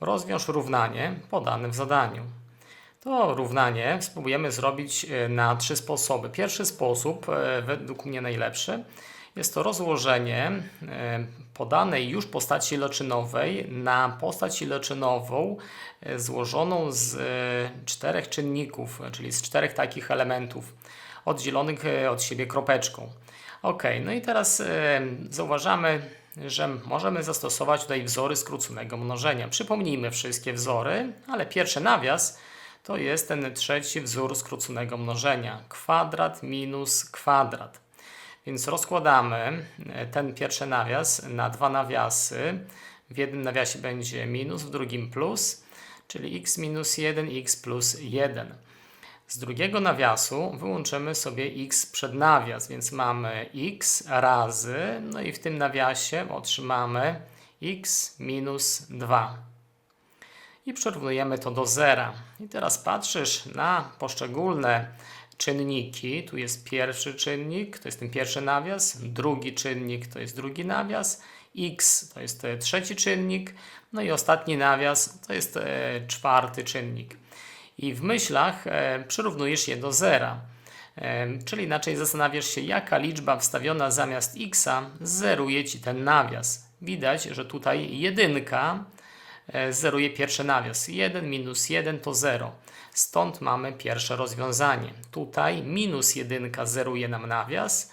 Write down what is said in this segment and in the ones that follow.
Rozwiąż równanie podane w zadaniu. To równanie spróbujemy zrobić e, na trzy sposoby. Pierwszy sposób, e, według mnie najlepszy, jest to rozłożenie e, podanej już postaci leczynowej na postać leczynową złożoną z czterech czynników, czyli z czterech takich elementów oddzielonych od siebie kropeczką. Ok, no i teraz zauważamy, że możemy zastosować tutaj wzory skróconego mnożenia. Przypomnijmy wszystkie wzory, ale pierwszy nawias to jest ten trzeci wzór skróconego mnożenia. Kwadrat minus kwadrat. Więc rozkładamy e, ten pierwszy nawias na dwa nawiasy. W jednym nawiasie będzie minus, w drugim plus, czyli x minus 1, x plus 1. Z drugiego nawiasu wyłączymy sobie x przed nawias, więc mamy x razy, no i w tym nawiasie otrzymamy x minus 2. I przyrównujemy to do zera. I teraz patrzysz na poszczególne czynniki. Tu jest pierwszy czynnik, to jest ten pierwszy nawias, drugi czynnik to jest drugi nawias, x to jest e, trzeci czynnik, no i ostatni nawias to jest e, czwarty czynnik. I w myślach e, przyrównujesz je do zera. E, Czyli inaczej zastanawiasz się, jaka liczba wstawiona zamiast x zeruje ci ten nawias. Widać, że tutaj jedynka e, zeruje pierwszy nawias. 1 minus 1 to 0. Stąd mamy pierwsze rozwiązanie. Tutaj minus 1 zeruje nam nawias.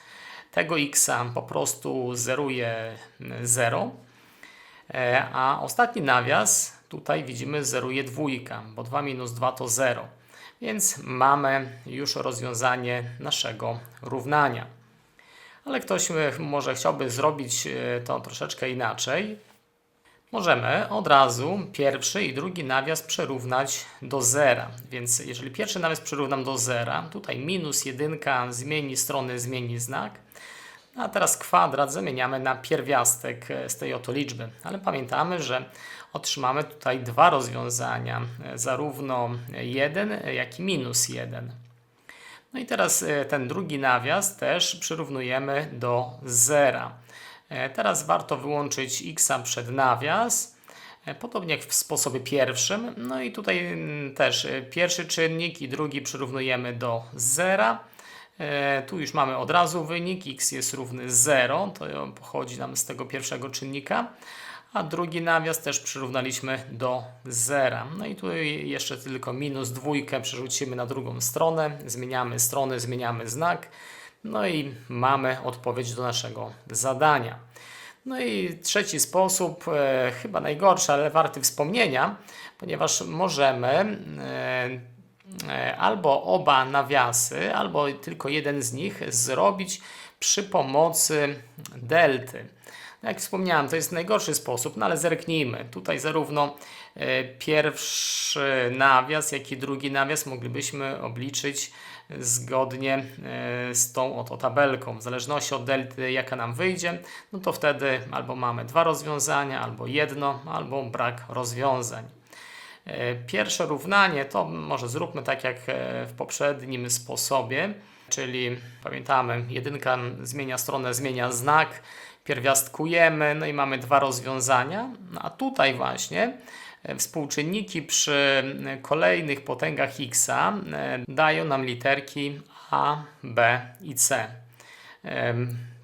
Tego x po prostu zeruje 0. E, A ostatni nawias tutaj widzimy zeruje dwójka, bo 2 minus 2 to 0. Więc mamy już rozwiązanie naszego równania. Ale ktoś może chciałby zrobić e, to troszeczkę inaczej. Możemy od razu pierwszy i drugi nawias przerównać do zera. Więc jeżeli pierwszy nawias przyrównam do zera, tutaj minus jedynka zmieni stronę, zmieni znak. A teraz kwadrat zamieniamy na pierwiastek e, z tej oto liczby. Ale pamiętamy, że otrzymamy tutaj dwa rozwiązania, e, zarówno 1, jak i minus 1. No i teraz e, ten drugi nawias też przyrównujemy do zera. E, Teraz warto wyłączyć x przed nawias, e, podobnie jak w sposobie pierwszym. No i tutaj mm, też e, pierwszy czynnik i drugi przyrównujemy do zera. E, Tu już mamy od razu wynik, x jest równy 0, to pochodzi nam z tego pierwszego czynnika, a drugi nawias też przyrównaliśmy do zera. No i tu jeszcze tylko minus dwójkę przerzucimy na drugą stronę, zmieniamy stronę, zmieniamy znak, no i mamy odpowiedź do naszego zadania. No i trzeci sposób, e, chyba najgorszy, ale warty wspomnienia, ponieważ możemy e, albo oba nawiasy, albo tylko jeden z nich zrobić przy pomocy delty. No Jak wspomniałem, to jest najgorszy sposób, no ale zerknijmy. Tutaj zarówno e, pierwszy nawias, jak i drugi nawias moglibyśmy obliczyć zgodnie e, z tą oto tabelką. W zależności od delty, jaka nam wyjdzie, no to wtedy albo mamy dwa rozwiązania, albo jedno, albo brak rozwiązań. E, Pierwsze równanie to może zróbmy tak jak e, w poprzednim sposobie, czyli pamiętamy, jedynka zmienia stronę, zmienia znak, pierwiastkujemy, no i mamy dwa rozwiązania, No a tutaj właśnie e, współczynniki przy kolejnych potęgach x dają nam literki a, b i c.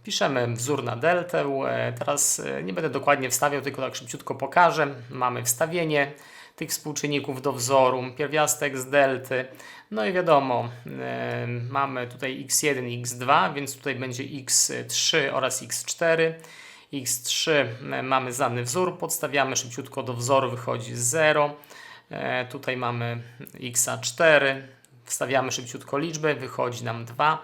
Em, Piszemy wzór na deltę. E, Teraz e, nie będę dokładnie wstawiał, tylko tak szybciutko pokażę. Mamy wstawienie tych współczynników do wzoru, pierwiastek z delty. No i wiadomo, e, mamy tutaj x1 i x2, więc tutaj będzie x3 oraz x4. x3 e, mamy znany wzór, podstawiamy szybciutko do wzoru, wychodzi 0. E, Tutaj mamy x4, wstawiamy szybciutko liczbę, wychodzi nam 2 e,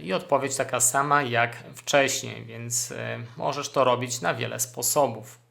i odpowiedź taka sama jak wcześniej, więc e, możesz to robić na wiele sposobów.